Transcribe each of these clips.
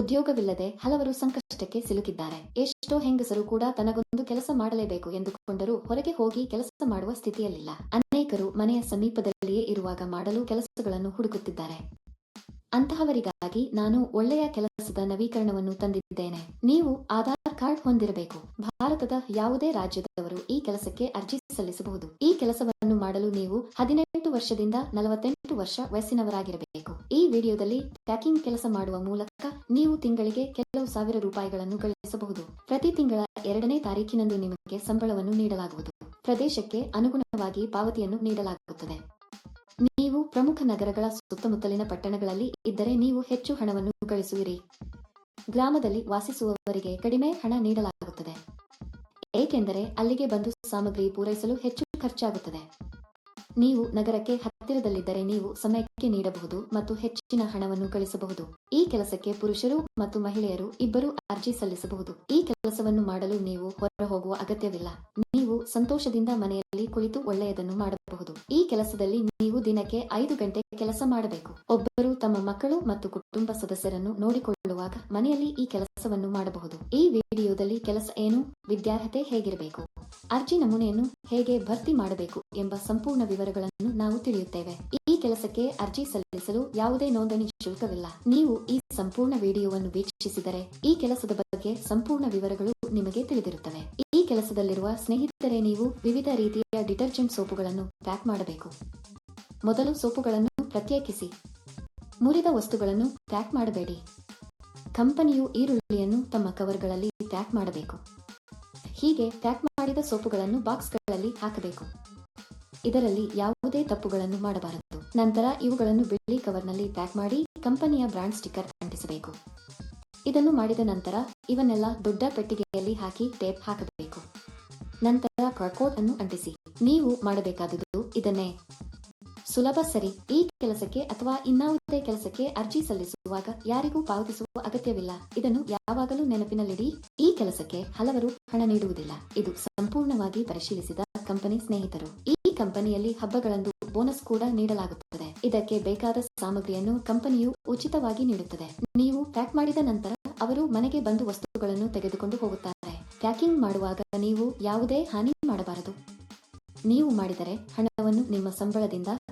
ಉದ್ಯೋಗವಿಲ್ಲದೆ ಹಲವರು ಸಂಕಷ್ಟಕ್ಕೆ ಸಿಲುಕಿದ್ದಾರೆ. ಎಷ್ಟೋ ಹೆಂಗಸರು ಕೂಡ ತನಗೊಂದು ಕೆಲಸ ಮಾಡಲೇಬೇಕು ಎಂದುಕೊಂಡರೂ ಹೊರಗೆ ಹೋಗಿ ಕೆಲಸ ಮಾಡುವ ಸ್ಥಿತಿಯಲ್ಲಿಲ್ಲ. ಅನೇಕರು ಮನೆಯ ಸಮೀಪದಲ್ಲಿಯೇ ಇರುವಾಗ ಮಾಡಲು ಕೆಲಸಗಳನ್ನು ಹುಡುಕುತ್ತಿದ್ದಾರೆ. ಅಂತಹವರಿಗಾಗಿ ನಾನು ಒಳ್ಳೆಯ ಕೆಲಸದ ನವೀಕರಣವನ್ನು ತಂದಿದ್ದೇನೆ. ನೀವು ಆಧಾರ್ ಕಾರ್ಡ್ ಹೊಂದಿರಬೇಕು. ಭಾರತದ ಯಾವುದೇ ರಾಜ್ಯದವರು ಈ ಕೆಲಸಕ್ಕೆ ಅರ್ಜಿ ಸಲ್ಲಿಸಬಹುದು. ಈ ಕೆಲಸವನ್ನು ಮಾಡಲು ನೀವು ಹದಿನೆಂಟು ವರ್ಷದಿಂದ ನಲವತ್ತೆಂಟು ವರ್ಷ ವಯಸ್ಸಿನವರಾಗಿರಬೇಕು. ವಿಡಿಯೋದಲ್ಲಿ ಪ್ಯಾಕಿಂಗ್ ಕೆಲಸ ಮಾಡುವ ಮೂಲಕ ನೀವು ತಿಂಗಳಿಗೆ ಕೆಲವು ಸಾವಿರ ರೂಪಾಯಿಗಳನ್ನು ಗಳಿಸಬಹುದು. ಪ್ರತಿ ತಿಂಗಳ ಎರಡನೇ ತಾರೀಕಿನಂದು ನಿಮಗೆ ಸಂಬಳವನ್ನು ನೀಡಲಾಗುವುದು. ಪ್ರದೇಶಕ್ಕೆ ಅನುಗುಣವಾಗಿ ಪಾವತಿಯನ್ನು ನೀಡಲಾಗುತ್ತದೆ. ನೀವು ಪ್ರಮುಖ ನಗರಗಳ ಸುತ್ತಮುತ್ತಲಿನ ಪಟ್ಟಣಗಳಲ್ಲಿ ಇದ್ದರೆ ನೀವು ಹೆಚ್ಚು ಹಣವನ್ನು ಗಳಿಸುವಿರಿ. ಗ್ರಾಮದಲ್ಲಿ ವಾಸಿಸುವವರಿಗೆ ಕಡಿಮೆ ಹಣ ನೀಡಲಾಗುತ್ತದೆ. ಏಕೆಂದರೆ ಅಲ್ಲಿಗೆ ಬಂದು ಸಾಮಗ್ರಿ ಪೂರೈಸಲು ಹೆಚ್ಚು ಖರ್ಚಾಗುತ್ತದೆ. ನೀವು ನಗರಕ್ಕೆ ಹತ್ತಿರದಲ್ಲಿದ್ದರೆ ನೀವು ಸಮಯಕ್ಕೆ ನೀಡಬಹುದು ಮತ್ತು ಹೆಚ್ಚಿನ ಹಣವನ್ನು ಗಳಿಸಬಹುದು ಈ ಕೆಲಸಕ್ಕೆ ಪುರುಷರು ಮತ್ತು ಮಹಿಳೆಯರು ಇಬ್ಬರು ಅರ್ಜಿ ಸಲ್ಲಿಸಬಹುದು. ಈ ಕೆಲಸವನ್ನು ಮಾಡಲು ನೀವು ಹೊರ ಹೋಗುವ ಅಗತ್ಯವಿಲ್ಲ. ನೀವು ಸಂತೋಷದಿಂದ ಮನೆಯಲ್ಲಿ ಕುಳಿತು ಒಳ್ಳೆಯದನ್ನು ಮಾಡಬಹುದು. ಈ ಕೆಲಸದಲ್ಲಿ ನೀವು ದಿನಕ್ಕೆ ಐದು ಗಂಟೆ ಕೆಲಸ ಮಾಡಬೇಕು. ಒಬ್ಬರು ತಮ್ಮ ಮಕ್ಕಳು ಮತ್ತು ಕುಟುಂಬ ಸದಸ್ಯರನ್ನು ನೋಡಿಕೊಳ್ಳುವಾಗ ಮನೆಯಲ್ಲಿ ಈ ಕೆಲಸವನ್ನು ಮಾಡಬಹುದು. ಈ ವಿಡಿಯೋದಲ್ಲಿ ಕೆಲಸ ಏನು, ವಿದ್ಯಾರ್ಹತೆ ಹೇಗಿರಬೇಕು? ಅರ್ಜಿ ನಮೂನೆಯನ್ನು ಹೇಗೆ ಭರ್ತಿ ಮಾಡಬೇಕು ಎಂಬ ಸಂಪೂರ್ಣ ವಿವರಗಳನ್ನು ನಾವು ತಿಳಿಯುತ್ತೇವೆ. ಈ ಕೆಲಸಕ್ಕೆ ಅರ್ಜಿ ಸಲ್ಲಿಸಲು ಯಾವುದೇ ನೋಂದಣಿ ಶುಲ್ಕವಿಲ್ಲ. ನೀವು ಈ ಸಂಪೂರ್ಣ ವಿಡಿಯೋವನ್ನು ವೀಕ್ಷಿಸಿದರೆ ಈ ಕೆಲಸದ ಬಗ್ಗೆ ಸಂಪೂರ್ಣ ವಿವರಗಳು ನಿಮಗೆ ತಿಳಿದಿರುತ್ತವೆ. ಈ ಕೆಲಸದಲ್ಲಿರುವ ಸ್ನೇಹಿತರೆ, ನೀವು ವಿವಿಧ ರೀತಿಯ ಡಿಟರ್ಜೆಂಟ್ ಸೋಪುಗಳನ್ನು ಪ್ಯಾಕ್ ಮಾಡಬೇಕು. ಮೊದಲು ಸೋಪುಗಳನ್ನು ಪ್ರತ್ಯೇಕಿಸಿ. ಮುರಿದ ವಸ್ತುಗಳನ್ನು ಪ್ಯಾಕ್ ಮಾಡಬೇಡಿ. ಕಂಪನಿಯು ಈರುಳ್ಳಿಯನ್ನು ತಮ್ಮ ಕವರ್ಗಳಲ್ಲಿ ಪ್ಯಾಕ್ ಮಾಡಬೇಕು. ಹೀಗೆ ಪ್ಯಾಕ್ ಮಾಡಿದ ಸೋಪುಗಳನ್ನು ಬಾಕ್ಸ್ಗಳಲ್ಲಿ ಹಾಕಬೇಕು. ಇದರಲ್ಲಿ ಯಾವುದೇ ತಪ್ಪುಗಳನ್ನು ಮಾಡಬಾರದು. ನಂತರ ಇವುಗಳನ್ನು ಬಿಳಿ ಕವರ್ನಲ್ಲಿ ಪ್ಯಾಕ್ ಮಾಡಿ ಕಂಪನಿಯ ಬ್ರಾಂಡ್ ಸ್ಟಿಕ್ಕರ್ ಅಂಟಿಸಬೇಕು. ಇದನ್ನು ಮಾಡಿದ ನಂತರ ಇವನ್ನೆಲ್ಲ ದೊಡ್ಡ ಪೆಟ್ಟಿಗೆಯಲ್ಲಿ ಹಾಕಿ ಟೇಪ್ ಹಾಕಬೇಕು. ನಂತರ ಕಾರ್ಕೋಟ್ ಅನ್ನು ಅಂಟಿಸಿ. ನೀವು ಮಾಡಬೇಕಾದುದು ಇದನ್ನೇ. ಸುಲಭ ಸರಿ. ಈ ಕೆಲಸಕ್ಕೆ ಅಥವಾ ಇನ್ನಾವುದೇ ಕೆಲಸಕ್ಕೆ ಅರ್ಜಿ ಸಲ್ಲಿಸುವಾಗ ಯಾರಿಗೂ ಪಾವತಿಸುವ ಅಗತ್ಯವಿಲ್ಲ. ಇದನ್ನು ಯಾವಾಗಲೂ ನೆನಪಿನಲ್ಲಿಡಿ. ಈ ಕೆಲಸಕ್ಕೆ ಹಲವರು ಹಣ ನೀಡುವುದಿಲ್ಲ. ಇದು ಸಂಪೂರ್ಣವಾಗಿ ಪರಿಶೀಲಿಸಿದ ಕಂಪನಿ ಸ್ನೇಹಿತರು. ಈ ಕಂಪನಿಯಲ್ಲಿ ಹಬ್ಬಗಳಂದು ಬೋನಸ್ ಕೂಡ ನೀಡಲಾಗುತ್ತದೆ. ಇದಕ್ಕೆ ಬೇಕಾದ ಸಾಮಗ್ರಿಯನ್ನು ಕಂಪನಿಯು ಉಚಿತವಾಗಿ ನೀಡುತ್ತದೆ. ನೀವು ಪ್ಯಾಕ್ ಮಾಡಿದ ನಂತರ ಅವರು ಮನೆಗೆ ಬಂದು ವಸ್ತುಗಳನ್ನು ತೆಗೆದುಕೊಂಡು ಹೋಗುತ್ತಾರೆ. ಪ್ಯಾಕಿಂಗ್ ಮಾಡುವಾಗ ನೀವು ಯಾವುದೇ ಹಾನಿ ಮಾಡಬಾರದು. ನೀವು ಮಾಡಿದರೆ ಹಣವನ್ನು ನಿಮ್ಮ ಸಂಬಳದಿಂದ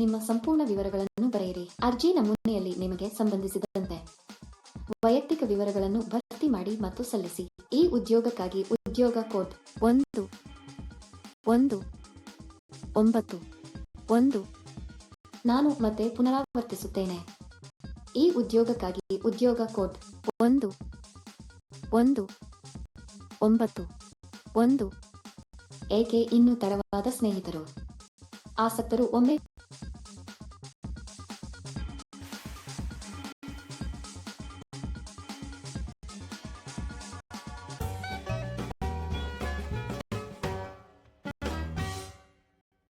ನಿಮ್ಮ ಸಂಪೂರ್ಣ ವಿವರಗಳನ್ನು ಬರೆಯಿರಿ. ಅರ್ಜಿ ನಮೂನೆಯಲ್ಲಿ ನಿಮಗೆ ಸಂಬಂಧಿಸಿದಂತೆ. ವೈಯಕ್ತಿಕ ವಿವರಗಳನ್ನು ಭರ್ತಿ ಮಾಡಿ ಮತ್ತು ಸಲ್ಲಿಸಿ. ಈ ಉದ್ಯೋಗಕ್ಕಾಗಿ ಉದ್ಯೋಗ ಕೋಡ್ ಒಂದು ಒಂದು, ಒಂಬತ್ತು, ಒಂದು. ನಾನು ಮತ್ತೆ ಪುನರಾವರ್ತಿಸುತ್ತೇನೆ. ಈ ಉದ್ಯೋಗಕ್ಕಾಗಿ ಉದ್ಯೋಗ ಕೋಡ್ ಒಂದು ಒಂದು, ಒಂಬತ್ತು, ಒಂದು. ಏಕೆ ಇನ್ನೂ ತಡವಾದ ಸ್ನೇಹಿತರು? ಆಸಕ್ತರು ಒಮ್ಮೆ